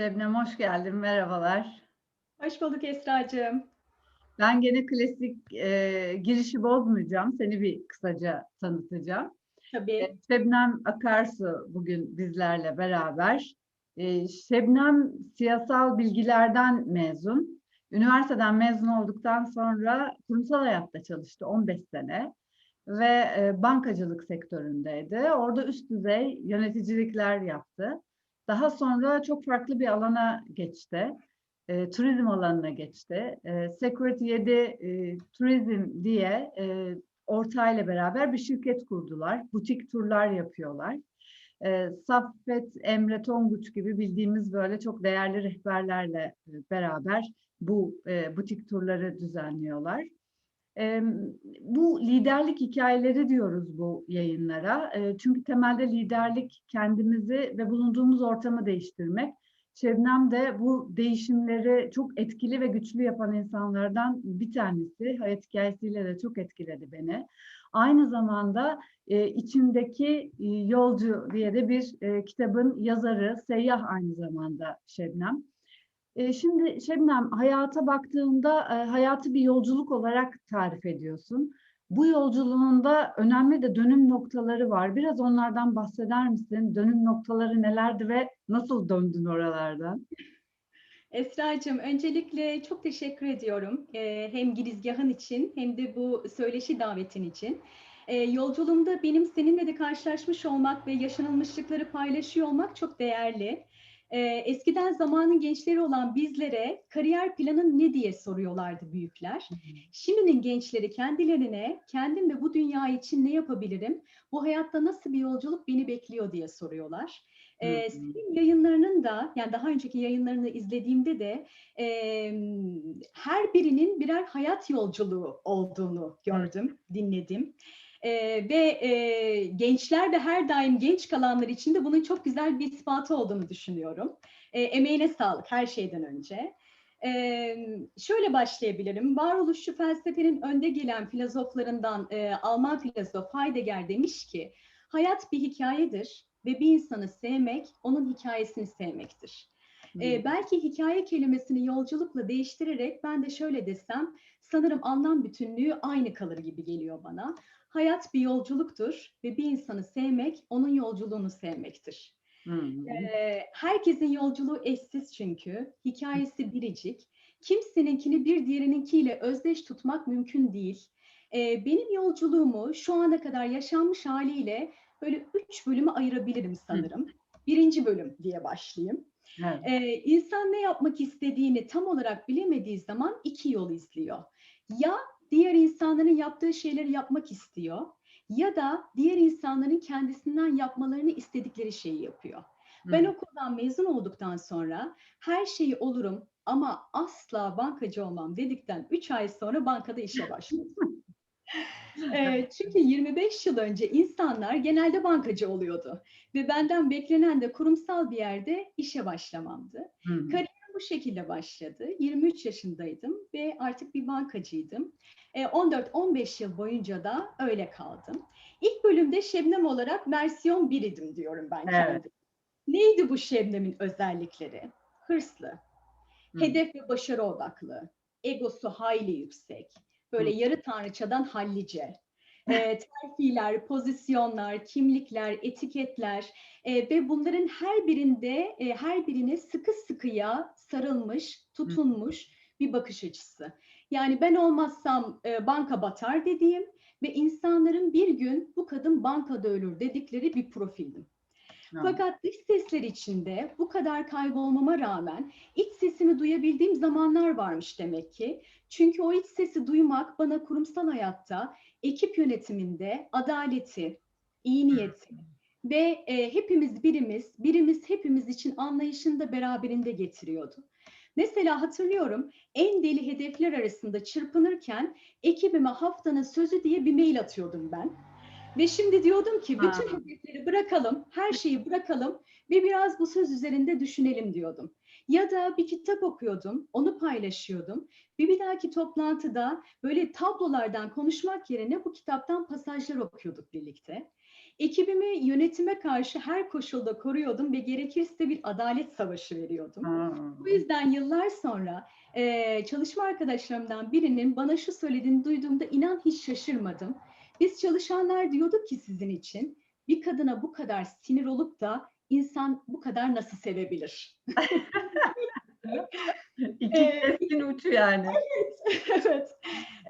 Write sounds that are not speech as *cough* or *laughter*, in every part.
Şebnem hoş geldin, merhabalar. Hoş bulduk Esra'cığım. Ben gene klasik e, girişi bozmayacağım, seni bir kısaca tanıtacağım. Tabii. E, Şebnem Akarsu bugün bizlerle beraber. E, Şebnem siyasal bilgilerden mezun. Üniversiteden mezun olduktan sonra kurumsal hayatta çalıştı 15 sene ve e, bankacılık sektöründeydi. Orada üst düzey yöneticilikler yaptı. Daha sonra çok farklı bir alana geçti. E, turizm alanına geçti. E, Security 7 e, Turizm diye e, ortağıyla beraber bir şirket kurdular. Butik turlar yapıyorlar. E, Saffet Emre Tonguç gibi bildiğimiz böyle çok değerli rehberlerle e, beraber bu e, butik turları düzenliyorlar. Bu liderlik hikayeleri diyoruz bu yayınlara. Çünkü temelde liderlik kendimizi ve bulunduğumuz ortamı değiştirmek. Şebnem de bu değişimleri çok etkili ve güçlü yapan insanlardan bir tanesi. Hayat hikayesiyle de çok etkiledi beni. Aynı zamanda e, içimdeki e, yolcu diye de bir e, kitabın yazarı, seyyah aynı zamanda Şebnem. E, şimdi Şebnem hayata baktığında e, hayatı bir yolculuk olarak tarif ediyorsun. Bu yolculuğunda önemli de dönüm noktaları var. Biraz onlardan bahseder misin? Dönüm noktaları nelerdi ve nasıl döndün oralardan? Esra'cığım öncelikle çok teşekkür ediyorum. Ee, hem girizgahın için hem de bu söyleşi davetin için. Ee, yolculuğumda benim seninle de karşılaşmış olmak ve yaşanılmışlıkları paylaşıyor olmak çok değerli. Ee, eskiden zamanın gençleri olan bizlere kariyer planın ne diye soruyorlardı büyükler. Şimdinin gençleri kendilerine kendim ve bu dünya için ne yapabilirim? Bu hayatta nasıl bir yolculuk beni bekliyor diye soruyorlar. Ee, senin yayınlarının da yani daha önceki yayınlarını izlediğimde de e, her birinin birer hayat yolculuğu olduğunu gördüm, dinledim. Ee, ve e, gençler de her daim genç kalanlar için de bunun çok güzel bir ispatı olduğunu düşünüyorum. E, emeğine sağlık her şeyden önce. Ee, şöyle başlayabilirim. Varoluşçu felsefenin önde gelen filozoflarından e, Alman filozof Heidegger demiş ki, hayat bir hikayedir ve bir insanı sevmek, onun hikayesini sevmektir. Ee, belki hikaye kelimesini yolculukla değiştirerek ben de şöyle desem, sanırım anlam bütünlüğü aynı kalır gibi geliyor bana. Hayat bir yolculuktur ve bir insanı sevmek, onun yolculuğunu sevmektir. Ee, herkesin yolculuğu eşsiz çünkü, hikayesi biricik. Kimseninkini bir diğerininkiyle özdeş tutmak mümkün değil. Ee, benim yolculuğumu şu ana kadar yaşanmış haliyle böyle üç bölüme ayırabilirim sanırım. Birinci bölüm diye başlayayım. Evet. Ee, insan ne yapmak istediğini tam olarak bilemediği zaman iki yol izliyor. Ya diğer insanların yaptığı şeyleri yapmak istiyor ya da diğer insanların kendisinden yapmalarını istedikleri şeyi yapıyor. Ben Hı. okuldan mezun olduktan sonra her şeyi olurum ama asla bankacı olmam dedikten 3 ay sonra bankada işe *laughs* başladım. Eee, çünkü 25 yıl önce insanlar genelde bankacı oluyordu ve benden beklenen de kurumsal bir yerde işe başlamamdı. Hı. Kariyerim bu şekilde başladı. 23 yaşındaydım ve artık bir bankacıydım. E, 14-15 yıl boyunca da öyle kaldım. İlk bölümde Şebnem olarak versiyon 1 idim diyorum ben Evet. kendim. Neydi bu Şebnem'in özellikleri? Hırslı, Hı. hedef ve başarı odaklı, egosu hayli yüksek, böyle Hı. yarı tanrıçadan hallice, e, terfiler, pozisyonlar, kimlikler, etiketler e, ve bunların her birinde e, her birine sıkı sıkıya sarılmış, tutunmuş bir bakış açısı. Yani ben olmazsam e, banka batar dediğim ve insanların bir gün bu kadın bankada ölür dedikleri bir profildim. Fakat dış sesler içinde bu kadar kaybolmama rağmen iç sesimi duyabildiğim zamanlar varmış demek ki. Çünkü o iç sesi duymak bana kurumsal hayatta ekip yönetiminde adaleti, iyi niyeti ve e, hepimiz birimiz, birimiz hepimiz için anlayışını da beraberinde getiriyordu. Mesela hatırlıyorum en deli hedefler arasında çırpınırken ekibime haftanın sözü diye bir mail atıyordum ben. Ve şimdi diyordum ki bütün Ha. hedefleri bırakalım, her şeyi bırakalım ve biraz bu söz üzerinde düşünelim diyordum. Ya da bir kitap okuyordum, onu paylaşıyordum. Ve bir dahaki toplantıda böyle tablolardan konuşmak yerine bu kitaptan pasajlar okuyorduk birlikte. Ekibimi yönetime karşı her koşulda koruyordum ve gerekirse bir adalet savaşı veriyordum. Ha. Bu yüzden yıllar sonra eee, çalışma arkadaşlarımdan birinin bana şu söylediğini duyduğumda inan hiç şaşırmadım. Biz çalışanlar diyorduk ki sizin için bir kadına bu kadar sinir olup da insan bu kadar nasıl sevebilir? *laughs* İki Ee, keskin uçu yani. *laughs* evet.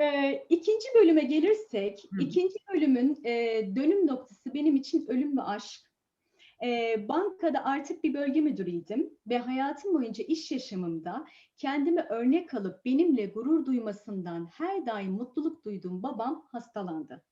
Ee, ikinci bölüme gelirsek, Hı. ikinci bölümün e, dönüm noktası benim için ölüm ve aşk. Ee, bankada artık bir bölge müdürüydüm ve hayatım boyunca iş yaşamımda kendime örnek alıp benimle gurur duymasından her daim mutluluk duyduğum babam hastalandı.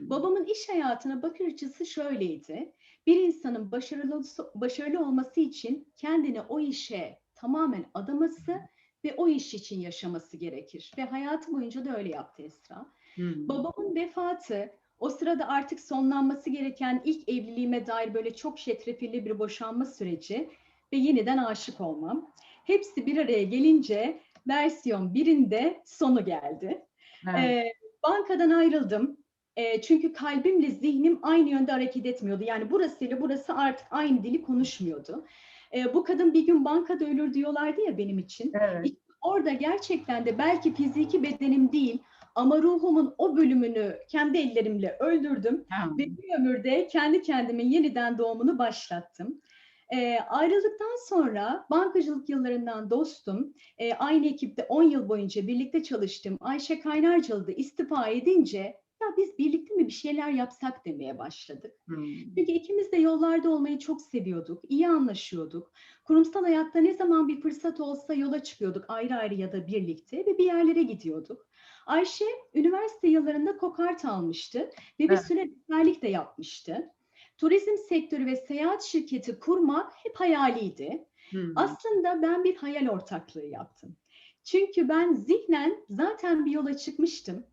Babamın iş hayatına bakış açısı şöyleydi. Bir insanın başarılı, başarılı olması için kendini o işe tamamen adaması ve o iş için yaşaması gerekir. Ve hayatı boyunca da öyle yaptı Esra. Hmm. Babamın vefatı, o sırada artık sonlanması gereken ilk evliliğime dair böyle çok şetrefilli bir boşanma süreci ve yeniden aşık olmam. Hepsi bir araya gelince versiyon birinde sonu geldi. Evet. Ee, bankadan ayrıldım. Ee, çünkü kalbimle zihnim aynı yönde hareket etmiyordu. Yani burasıyla burası artık aynı dili konuşmuyordu. Ee, bu kadın bir gün bankada ölür diyorlardı ya benim için. evet. Orada gerçekten de belki fiziki bedenim değil ama ruhumun o bölümünü kendi ellerimle öldürdüm Ha. ve bir ömürde kendi kendimin yeniden doğumunu başlattım. Ee, ayrıldıktan sonra bankacılık yıllarından dostum, e, aynı ekipte 10 yıl boyunca birlikte çalıştım. Ayşe Kaynarcalı da istifa edince ya biz birlikte mi bir şeyler yapsak demeye başladık. Hmm. Çünkü ikimiz de yollarda olmayı çok seviyorduk, iyi anlaşıyorduk. Kurumsal hayatta ne zaman bir fırsat olsa yola çıkıyorduk ayrı ayrı ya da birlikte ve bir yerlere gidiyorduk. Ayşe üniversite yıllarında kokart almıştı ve bir Evet. süre rehberlik de yapmıştı. Turizm sektörü ve seyahat şirketi kurmak hep hayaliydi. Hmm. Aslında ben bir hayal ortaklığı yaptım. Çünkü ben zihnen zaten bir yola çıkmıştım.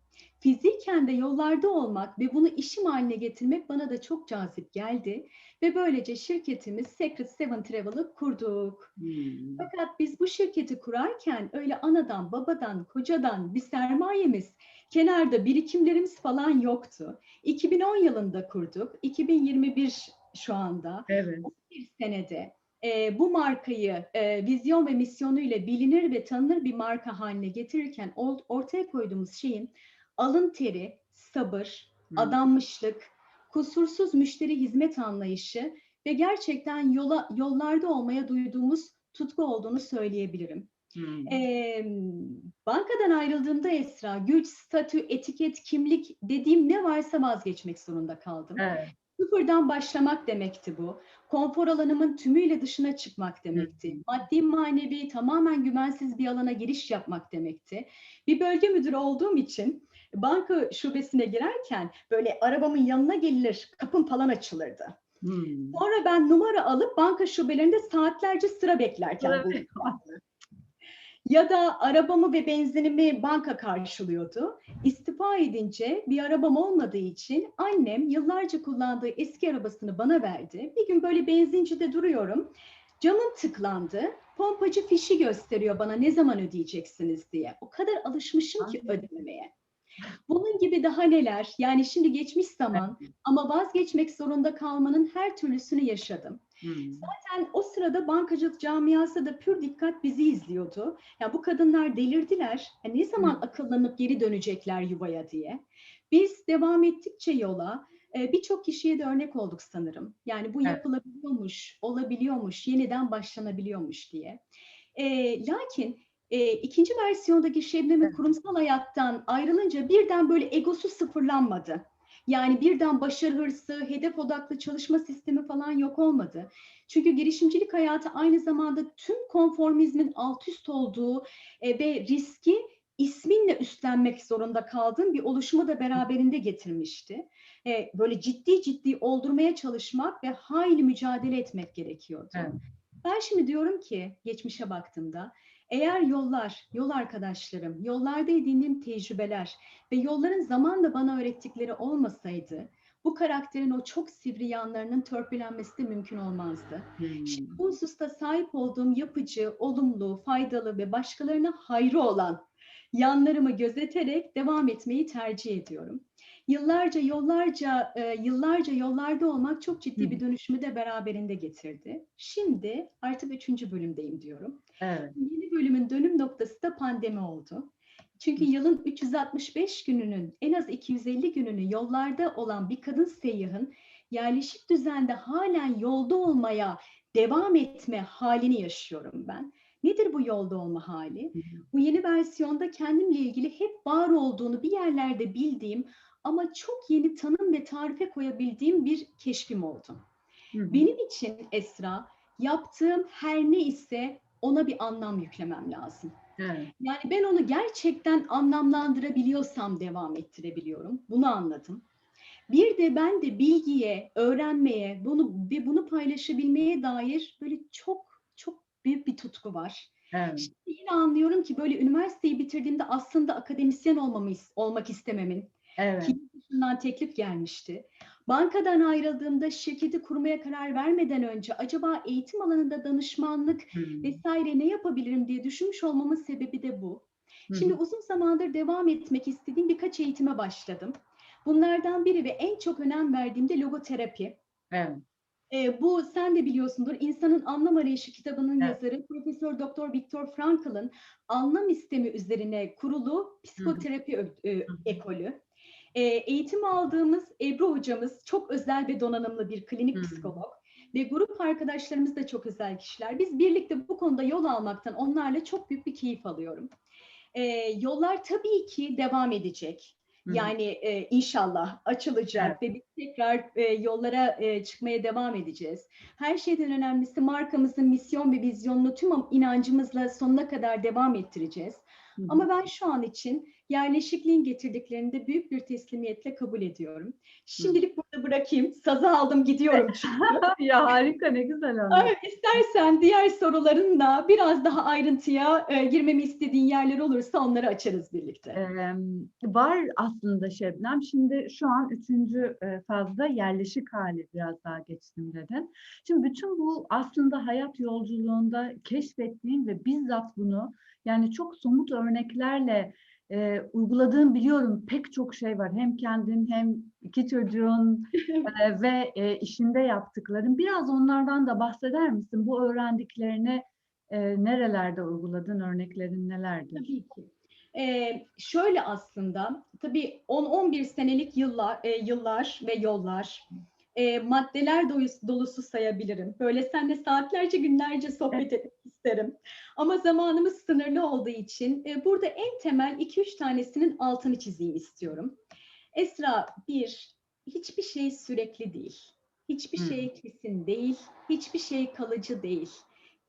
Fiziken de yollarda olmak ve bunu işim haline getirmek bana da çok cazip geldi. Ve böylece şirketimiz Secret Seven Travel'ı kurduk. Hmm. Fakat biz bu şirketi kurarken öyle anadan, babadan, kocadan bir sermayemiz, kenarda birikimlerimiz falan yoktu. 2010 yılında kurduk. 2021 şu anda Evet. bir senede e, bu markayı e, vizyon ve misyonuyla bilinir ve tanınır bir marka haline getirirken ortaya koyduğumuz şeyin alın teri, sabır, Hmm. adanmışlık, kusursuz müşteri hizmet anlayışı ve gerçekten yola yollarda olmaya duyduğumuz tutku olduğunu söyleyebilirim. Hmm. Ee, bankadan ayrıldığımda Esra, güç, statü, etiket, kimlik dediğim ne varsa vazgeçmek zorunda kaldım. Evet. Sıfırdan başlamak demekti bu. Konfor alanımın tümüyle dışına çıkmak demekti. Maddi manevi tamamen güvensiz bir alana giriş yapmak demekti. Bir bölge müdürü olduğum için banka şubesine girerken böyle arabamın yanına gelir, kapım falan açılırdı. Hmm. Sonra ben numara alıp banka şubelerinde saatlerce sıra beklerken buldum. Ya da arabamı ve benzinimi banka karşılıyordu. İstifa edince bir arabam olmadığı için annem yıllarca kullandığı eski arabasını bana verdi. Bir gün böyle benzincide duruyorum. Camım tıklandı. Pompacı fişi gösteriyor bana ne zaman ödeyeceksiniz diye. O kadar alışmışım ki Anladım. ödememeye. Bunun gibi daha neler? Yani şimdi geçmiş zaman ama vazgeçmek zorunda kalmanın her türlüsünü yaşadım. Hmm. Zaten o sırada bankacılık camiası da pür dikkat bizi izliyordu. Ya bu kadınlar delirdiler. Ya ne zaman akıllanıp geri dönecekler yuvaya diye. Biz devam ettikçe yola e, birçok kişiye de örnek olduk sanırım. Yani bu Evet. yapılabiliyormuş, olabiliyormuş, yeniden başlanabiliyormuş diye. E, lakin e, ikinci versiyondaki Şebnem'in Evet. kurumsal hayattan ayrılınca birden böyle egosu sıfırlanmadı. Yani birden başarı hırsı, hedef odaklı çalışma sistemi falan yok olmadı. Çünkü girişimcilik hayatı aynı zamanda tüm konformizmin alt üst olduğu e, ve riski isminle üstlenmek zorunda kaldığım bir oluşumu da beraberinde getirmişti. E, böyle ciddi ciddi oldurmaya çalışmak ve hayli mücadele etmek gerekiyordu. Evet. Ben şimdi diyorum ki geçmişe baktığımda eğer yollar, yol arkadaşlarım, yollarda edindiğim tecrübeler ve yolların zamanla bana öğrettikleri olmasaydı bu karakterin o çok sivri yanlarının törpülenmesi de mümkün olmazdı. Hmm. Şimdi bu hususta sahip olduğum yapıcı, olumlu, faydalı ve başkalarına hayrı olan yanlarımı gözeterek devam etmeyi tercih ediyorum. Yıllarca yollarca e, yıllarca yollarda olmak çok ciddi bir dönüşümü de beraberinde getirdi. Şimdi artık üçüncü bölümdeyim diyorum. Evet. Yeni bölümün dönüm noktası da pandemi oldu. Çünkü yılın 365 gününün en az 250 gününü yollarda olan bir kadın seyyahın yerleşik düzende halen yolda olmaya devam etme halini yaşıyorum ben. Nedir bu yolda olma hali? Bu yeni versiyonda kendimle ilgili hep var olduğunu bir yerlerde bildiğim ama çok yeni tanım ve tarife koyabildiğim bir keşfim oldu. Hı. Benim için Esra, yaptığım her ne ise ona bir anlam yüklemem lazım. Evet. Yani ben onu gerçekten anlamlandırabiliyorsam devam ettirebiliyorum. Bunu anladım. Bir de ben de bilgiye, öğrenmeye, bunu ve bunu paylaşabilmeye dair böyle çok çok büyük bir tutku var. Evet. Şimdi yine anlıyorum ki böyle üniversiteyi bitirdiğimde aslında akademisyen olmamı olmak istememin Evet. dışından teklif gelmişti. Bankadan ayrıldığımda şirketi kurmaya karar vermeden önce acaba eğitim alanında danışmanlık hı. vesaire ne yapabilirim diye düşünmüş olmamın sebebi de bu. Hı Şimdi uzun zamandır devam etmek istediğim birkaç eğitime başladım. Bunlardan biri ve en çok önem verdiğim de logoterapi. Evet. Ee, bu sen de biliyorsundur. İnsanın Anlam Arayışı kitabının Evet. yazarı Profesör Doktor Viktor Frankl'ın anlam istemi üzerine kurulu psikoterapi ö- e, ekolü. Ee, eğitim aldığımız Ebru hocamız çok özel ve donanımlı bir klinik hı. psikolog ve grup arkadaşlarımız da çok özel kişiler. Biz birlikte bu konuda yol almaktan onlarla çok büyük bir keyif alıyorum. Ee, yollar tabii ki devam edecek. Yani e, inşallah açılacak ve biz tekrar e, yollara e, çıkmaya devam edeceğiz. Her şeyden önemlisi markamızın misyon ve vizyonunu tüm inancımızla sonuna kadar devam ettireceğiz. Hı hı. Ama ben şu an için yerleşikliğin getirdiklerini de büyük bir teslimiyetle kabul ediyorum. Şimdilik burada bırakayım. Sazı aldım gidiyorum *laughs* ya harika ne güzel oldu. Evet, istersen diğer sorularınla biraz daha ayrıntıya e, girmemi istediğin yerler olursa onları açarız birlikte. Eee, var aslında Şebnem. Şimdi şu an üçüncü e, fazda yerleşik hali biraz daha geçtim dedin. Şimdi bütün bu aslında hayat yolculuğunda keşfettiğin ve bizzat bunu yani çok somut örneklerle e, uyguladığın biliyorum pek çok şey var. Hem kendin hem iki çocuğun *laughs* e, ve e, işinde yaptıkların. Biraz onlardan da bahseder misin? Bu öğrendiklerini e, nerelerde uyguladın? Örneklerin nelerdir? Tabii ki. Ee, şöyle aslında tabii 10-11 senelik yıllar, e, yıllar ve yollar e, maddeler dolusu sayabilirim. Böyle seninle saatlerce günlerce sohbet etmek isterim. Ama zamanımız sınırlı olduğu için e, burada en temel 2-3 tanesinin altını çizeyim istiyorum. Esra bir, hiçbir şey sürekli değil. Hiçbir Hmm. şey kesin değil. Hiçbir şey kalıcı değil.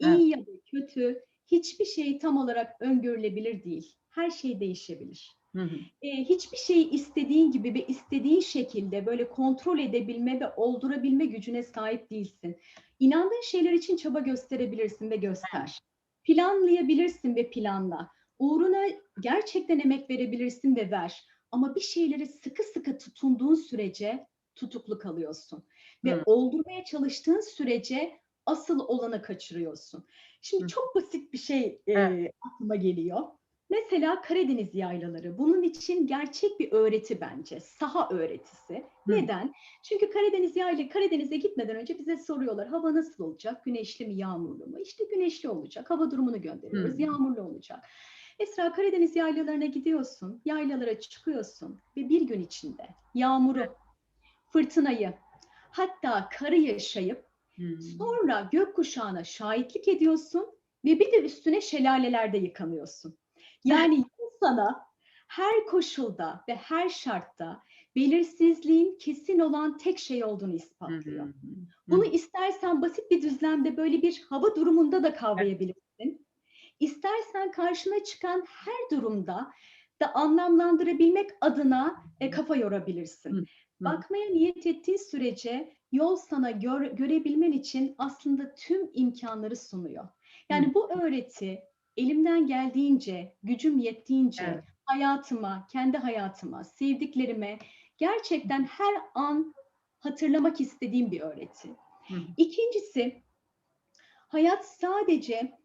Evet. İyi ya da kötü, hiçbir şey tam olarak öngörülebilir değil. Her şey değişebilir. Hı hı. Ee, hiçbir şeyi istediğin gibi ve istediğin şekilde böyle kontrol edebilme ve oldurabilme gücüne sahip değilsin. İnandığın şeyler için çaba gösterebilirsin ve göster. Planlayabilirsin ve planla. Uğruna gerçekten emek verebilirsin ve ver. Ama bir şeyleri sıkı sıkı tutunduğun sürece tutuklu kalıyorsun. Ve Hı. oldurmaya çalıştığın sürece asıl olanı kaçırıyorsun. Şimdi Hı. çok basit bir şey e, aklıma geliyor. Mesela Karadeniz yaylaları. Bunun için gerçek bir öğreti bence. Saha öğretisi. Hı. Neden? Çünkü Karadeniz yayla Karadeniz'e gitmeden önce bize soruyorlar. Hava nasıl olacak? Güneşli mi, yağmurlu mu? İşte güneşli olacak. Hava durumunu gönderiyoruz. Hı. Yağmurlu olacak. Esra Karadeniz yaylalarına gidiyorsun. Yaylalara çıkıyorsun ve bir gün içinde yağmuru, fırtınayı, hatta karı yaşayıp Hı. Sonra gökkuşağına şahitlik ediyorsun ve bir de üstüne şelalelerde yıkanıyorsun. Yani yol sana her koşulda ve her şartta belirsizliğin kesin olan tek şey olduğunu ispatlıyor. hı. Bunu istersen basit bir düzlemde böyle bir hava durumunda da kavrayabilirsin. İstersen karşına çıkan her durumda da anlamlandırabilmek adına e, kafa yorabilirsin. Hı, hı. Bakmaya niyet ettiğin sürece yol sana gör- görebilmen için aslında tüm imkanları sunuyor. Yani bu öğreti elimden geldiğince, gücüm yettiğince Evet. hayatıma, kendi hayatıma, sevdiklerime gerçekten her an hatırlamak istediğim bir öğreti. Hı. İkincisi, hayat sadece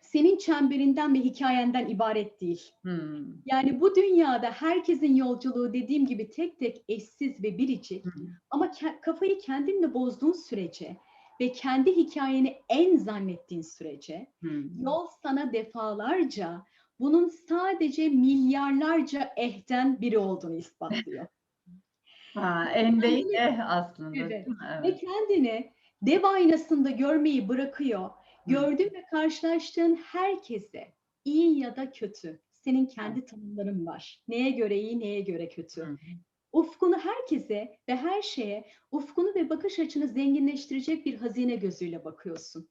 senin çemberinden ve hikayenden ibaret değil. Hmm. Yani bu dünyada herkesin yolculuğu dediğim gibi tek tek eşsiz ve biricik Hı. ama ke- kafayı kendinle bozduğun sürece ve kendi hikayeni en zannettiğin sürece Hmm. yol sana defalarca bunun sadece milyarlarca ehden biri olduğunu ispatlıyor. *laughs* Ha, en değil eh aslında. Evet. mi? Ve Evet. kendini dev aynasında görmeyi bırakıyor. Gördüğün ve karşılaştığın herkese iyi ya da kötü senin kendi tanımların var. Neye göre iyi, neye göre kötü. Hı. Ufkunu herkese ve her şeye ufkunu ve bakış açını zenginleştirecek bir hazine gözüyle bakıyorsun.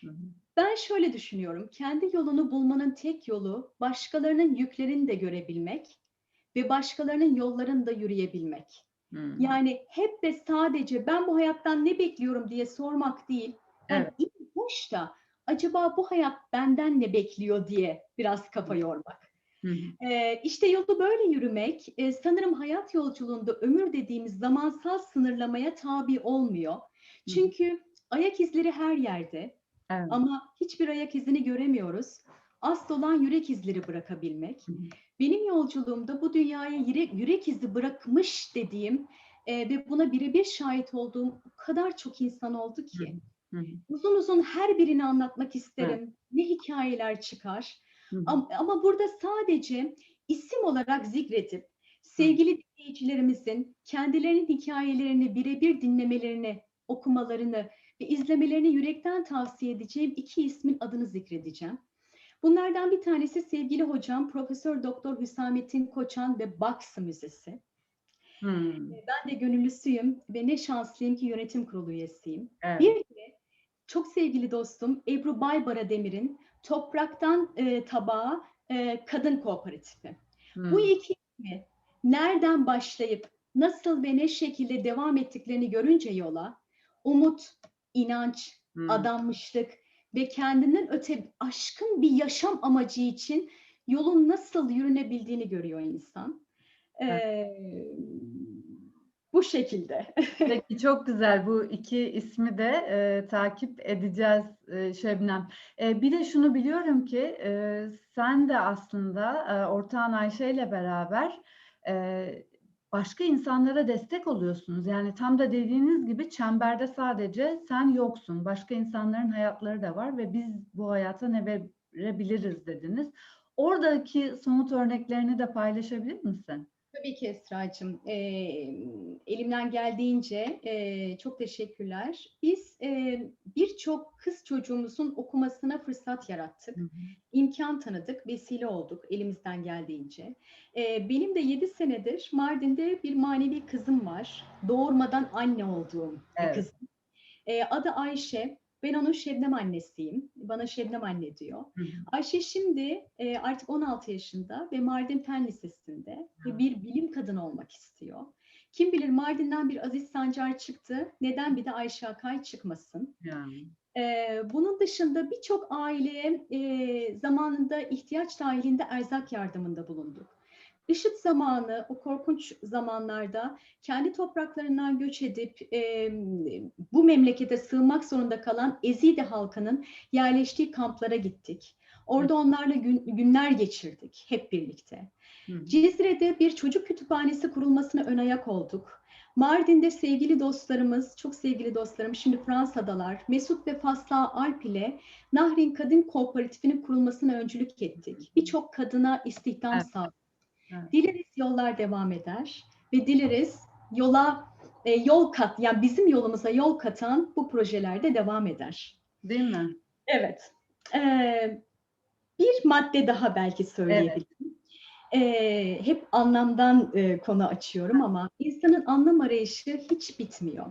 Hı hı. Ben şöyle düşünüyorum. Kendi yolunu bulmanın tek yolu başkalarının yüklerini de görebilmek ve başkalarının yollarını da yürüyebilmek. Hmm. Yani hep ve sadece ben bu hayattan ne bekliyorum diye sormak değil. Yani Evet. hoş da acaba bu hayat benden ne bekliyor diye biraz kafa yormak. Hı hı. Ee, işte yolu böyle yürümek e, sanırım hayat yolculuğunda ömür dediğimiz zamansal sınırlamaya tabi olmuyor. Çünkü ayak izleri her yerde Evet. ama hiçbir ayak izini göremiyoruz. Asıl olan yürek izleri bırakabilmek. Hı hı. Benim yolculuğumda bu dünyaya yürek, yürek izi bırakmış dediğim e, ve buna birebir şahit olduğum o kadar çok insan oldu ki. Hı hı. Uzun uzun her birini anlatmak isterim. Ne hikayeler çıkar. Hı hı. Ama, ama burada sadece isim olarak zikredip sevgili dinleyicilerimizin kendilerinin hikayelerini birebir dinlemelerini, okumalarını ve izlemelerini yürekten tavsiye edeceğim iki ismin adını zikredeceğim. Bunlardan bir tanesi sevgili hocam Profesör Doktor Hüsamettin Koçan ve Baksı Müzesi. Hmm. Ben de gönüllüsüyüm ve ne şanslıyım ki yönetim kurulu üyesiyim. Evet. Bir de çok sevgili dostum Ebru Baybara Demir'in Topraktan e, Tabağa e, Kadın Kooperatifi. Hmm. Bu iki ismi nereden başlayıp nasıl ve ne şekilde devam ettiklerini görünce yola umut, inanç, Hmm. adanmışlık ve kendinden öte aşkın bir yaşam amacı için yolun nasıl yürünebildiğini görüyor insan. Ee, bu şekilde. *laughs* Peki çok güzel. Bu iki ismi de e, takip edeceğiz e, Şebnem. E, bir de şunu biliyorum ki e, sen de aslında e, ortağın Ayşe ile beraber e, başka insanlara destek oluyorsunuz. Yani tam da dediğiniz gibi çemberde sadece sen yoksun. Başka insanların hayatları da var ve biz bu hayata ne verebiliriz dediniz. Oradaki somut örneklerini de paylaşabilir misin? Tabii ki Esra'cığım. Ee, elimden geldiğince e, çok teşekkürler. Biz e, birçok kız çocuğumuzun okumasına fırsat yarattık. Hı hı. imkan tanıdık, vesile olduk elimizden geldiğince. Ee, benim de 7 senedir Mardin'de bir manevi kızım var. Doğurmadan anne olduğum Evet. kızım. Ee, adı Ayşe. Ben onun Şebnem annesiyim. Bana Şebnem anne diyor. Hı. Ayşe şimdi e, artık 16 yaşında ve Mardin Fen Lisesi'nde ve bir bilim kadını olmak istiyor. Kim bilir Mardin'den bir Aziz Sancar çıktı. Neden bir de Ayşe Akay çıkmasın? Yani. Ee, bunun dışında birçok aileye e, zamanında ihtiyaç dahilinde erzak yardımında bulunduk. IŞİD zamanı, o korkunç zamanlarda kendi topraklarından göç edip e, bu memlekete sığınmak zorunda kalan Ezide halkının yerleştiği kamplara gittik. Orada onlarla gün- günler geçirdik hep birlikte. Hı hı. Cizre'de bir çocuk kütüphanesi kurulmasına ön ayak olduk. Mardin'de sevgili dostlarımız, çok sevgili dostlarım şimdi Fransa'dalar, Mesut ve Fasla Alp ile Nahrin Kadın Kooperatifinin kurulmasına öncülük ettik. Birçok kadına istihdam Evet. sağladık. Evet. Dileriz yollar devam eder ve dileriz yola e, yol kat, yani bizim yolumuza yol katan bu projelerde devam eder. Değil mi? Evet. Ee, bir madde daha belki söyleyebilirim. Ee, hep anlamdan e, konu açıyorum ama insanın anlam arayışı hiç bitmiyor.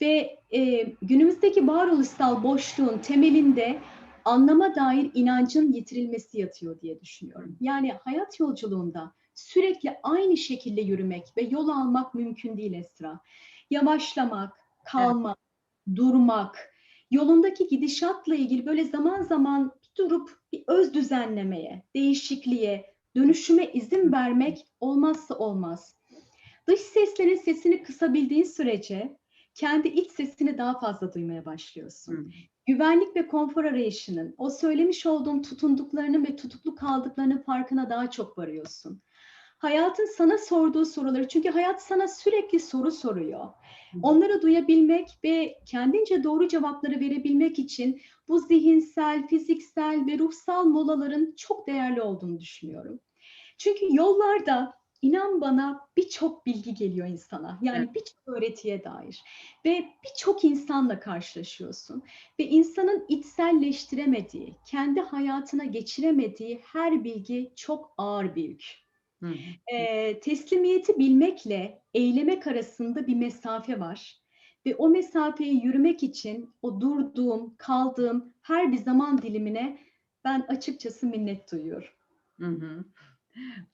Ve e, günümüzdeki varoluşsal boşluğun temelinde anlama dair inancın yitirilmesi yatıyor diye düşünüyorum. Yani hayat yolculuğunda sürekli aynı şekilde yürümek ve yol almak mümkün değil Esra. Yavaşlamak, kalmak, durmak, yolundaki gidişatla ilgili böyle zaman zaman bir durup bir öz düzenlemeye, değişikliğe, dönüşüme izin vermek olmazsa olmaz. Dış seslerin sesini kısabildiğin sürece kendi iç sesini daha fazla duymaya başlıyorsun. Hı. güvenlik ve konfor arayışının, o söylemiş olduğum tutunduklarının ve tutuklu kaldıklarının farkına daha çok varıyorsun. Hayatın sana sorduğu soruları, çünkü hayat sana sürekli soru soruyor. Onları duyabilmek ve kendince doğru cevapları verebilmek için bu zihinsel, fiziksel ve ruhsal molaların çok değerli olduğunu düşünüyorum. Çünkü yollarda inan bana birçok bilgi geliyor insana. Yani birçok öğretiye dair ve birçok insanla karşılaşıyorsun ve insanın içselleştiremediği, kendi hayatına geçiremediği her bilgi çok ağır bir yük. Hı. Eee, teslimiyeti bilmekle eylemek arasında bir mesafe var ve o mesafeyi yürümek için o durduğum, kaldığım her bir zaman dilimine ben açıkçası minnet duyuyorum. Hı hı.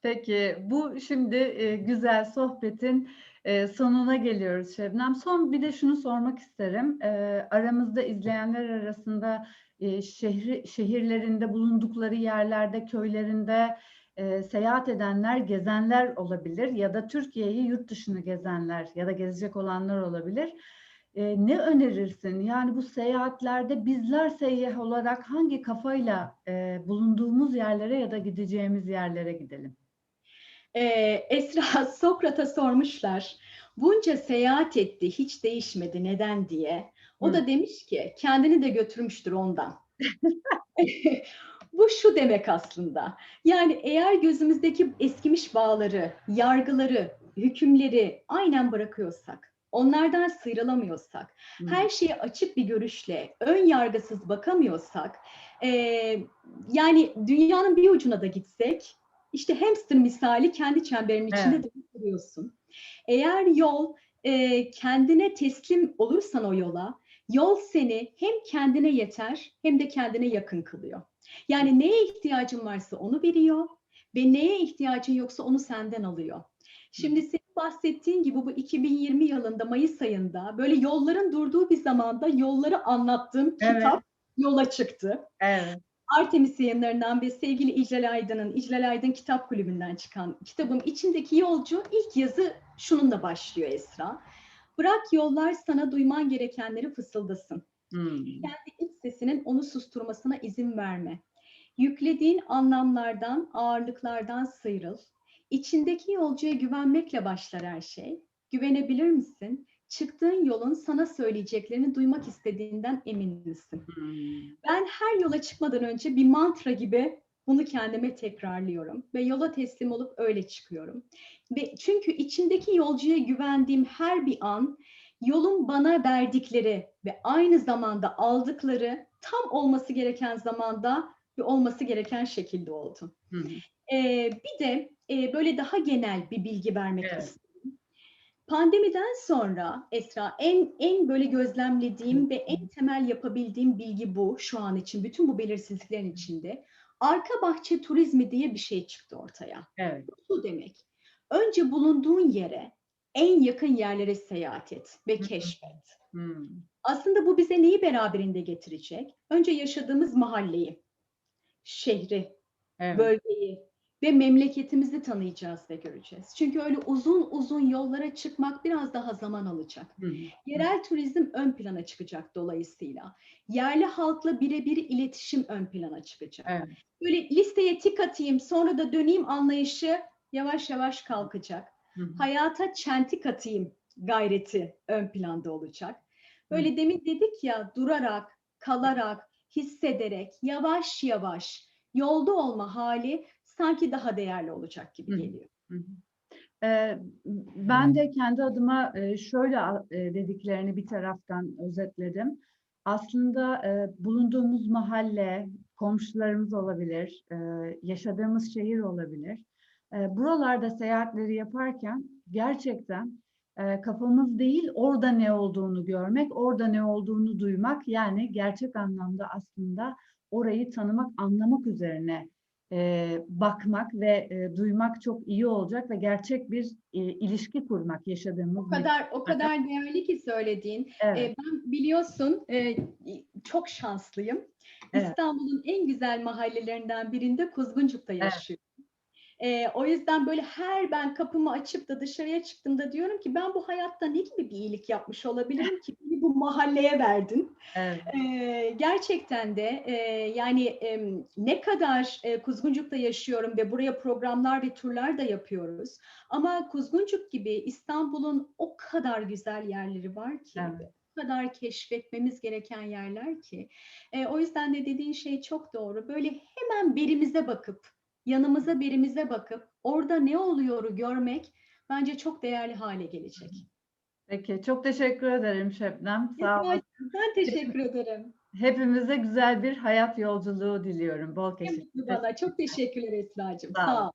Peki bu şimdi e, güzel sohbetin e, sonuna geliyoruz Şebnem. Son bir de şunu sormak isterim. E, aramızda izleyenler arasında e, şehri şehirlerinde bulundukları yerlerde, köylerinde e, seyahat edenler, gezenler olabilir ya da Türkiye'yi yurt dışını gezenler ya da gezecek olanlar olabilir. E, ne önerirsin? Yani bu seyahatlerde bizler seyyah olarak hangi kafayla e, bulunduğumuz yerlere ya da gideceğimiz yerlere gidelim? Eee, Esra *laughs* Sokrat'a sormuşlar. Bunca seyahat etti, hiç değişmedi neden diye. O Hı. da demiş ki kendini de götürmüştür ondan. *laughs* Bu şu demek aslında. Yani eğer gözümüzdeki eskimiş bağları, yargıları, hükümleri aynen bırakıyorsak, onlardan sıyrılamıyorsak, Hı. her şeye açık bir görüşle, ön yargısız bakamıyorsak, eee, yani dünyanın bir ucuna da gitsek, işte hamster misali kendi çemberinin içinde Evet. duruyorsun. Eğer yol eee, kendine teslim olursan o yola, yol seni hem kendine yeter hem de kendine yakın kılıyor. Yani neye ihtiyacın varsa onu veriyor ve neye ihtiyacın yoksa onu senden alıyor. Şimdi senin bahsettiğin gibi bu 2020 yılında Mayıs ayında böyle yolların durduğu bir zamanda yolları anlattığım Evet. kitap yola çıktı. Evet. Artemis yayınlarından ve sevgili İclal Aydın'ın İclal Aydın Kitap Kulübü'nden çıkan kitabım içindeki yolcu ilk yazı şununla başlıyor Esra. Bırak yollar sana duyman gerekenleri fısıldasın. Hmm. Kendi iç sesinin onu susturmasına izin verme. Yüklediğin anlamlardan, ağırlıklardan sıyrıl. İçindeki yolcuya güvenmekle başlar her şey. Güvenebilir misin? Çıktığın yolun sana söyleyeceklerini duymak istediğinden emin misin? Hmm. Ben her yola çıkmadan önce bir mantra gibi bunu kendime tekrarlıyorum ve yola teslim olup öyle çıkıyorum. Ve çünkü içindeki yolcuya güvendiğim her bir an yolun bana verdikleri ve aynı zamanda aldıkları tam olması gereken zamanda ve olması gereken şekilde oldu. Hı. Ee, bir de e, böyle daha genel bir bilgi vermek Evet. istiyorum. Pandemiden sonra Esra en en böyle gözlemlediğim ve en temel yapabildiğim bilgi bu şu an için bütün bu belirsizliklerin içinde. Arka bahçe turizmi diye bir şey çıktı ortaya. Evet. Bu demek. Önce bulunduğun yere en yakın yerlere seyahat et ve keşfet. Hmm. Aslında bu bize neyi beraberinde getirecek? Önce yaşadığımız mahalleyi, şehri, Evet. bölgeyi ve memleketimizi tanıyacağız ve göreceğiz. Çünkü öyle uzun uzun yollara çıkmak biraz daha zaman alacak. Hı. Yerel turizm ön plana çıkacak dolayısıyla. Yerli halkla birebir iletişim ön plana çıkacak. Evet. Böyle listeye tik atayım sonra da döneyim anlayışı yavaş yavaş kalkacak. Hı hı. Hayata çentik atayım gayreti ön planda olacak. Böyle demin dedik ya durarak, kalarak, hissederek, yavaş yavaş yolda olma hali sanki daha değerli olacak gibi Hı hı. geliyor. Hı hı. Ee, ben de kendi adıma şöyle dediklerini bir taraftan özetledim. Aslında e, bulunduğumuz mahalle, komşularımız olabilir, e, yaşadığımız şehir olabilir. E, Buralarda seyahatleri yaparken gerçekten e, kafamız değil orada ne olduğunu görmek, orada ne olduğunu duymak yani gerçek anlamda aslında orayı tanımak, anlamak üzerine e, bakmak ve e, duymak çok iyi olacak ve gerçek bir e, ilişki kurmak yaşadığımız O kadar o kadar değerli ki söylediğin. Evet, Ee, ben biliyorsun e, çok şanslıyım. Evet. İstanbul'un en güzel mahallelerinden birinde Kuzguncuk'ta yaşıyorum. Ee, o yüzden böyle her ben kapımı açıp da dışarıya çıktığımda diyorum ki ben bu hayatta ne gibi bir iyilik yapmış olabilirim ki beni bu mahalleye verdin. Evet. Ee, gerçekten de e, yani em, ne kadar e, Kuzguncuk'ta yaşıyorum ve buraya programlar ve turlar da yapıyoruz. Ama Kuzguncuk gibi İstanbul'un o kadar güzel yerleri var ki. Evet. Kadar keşfetmemiz gereken yerler ki. E, o yüzden de dediğin şey çok doğru. Böyle hemen berimize bakıp, yanımıza berimize bakıp orada ne oluyoru görmek bence çok değerli hale gelecek. Peki, çok teşekkür ederim Şebnem. Sağ olun. Ben teşekkür ederim. Hepimize güzel bir hayat yolculuğu diliyorum. Bol keşif. Çok teşekkürler Esra'cığım. Sağ Sağ ol.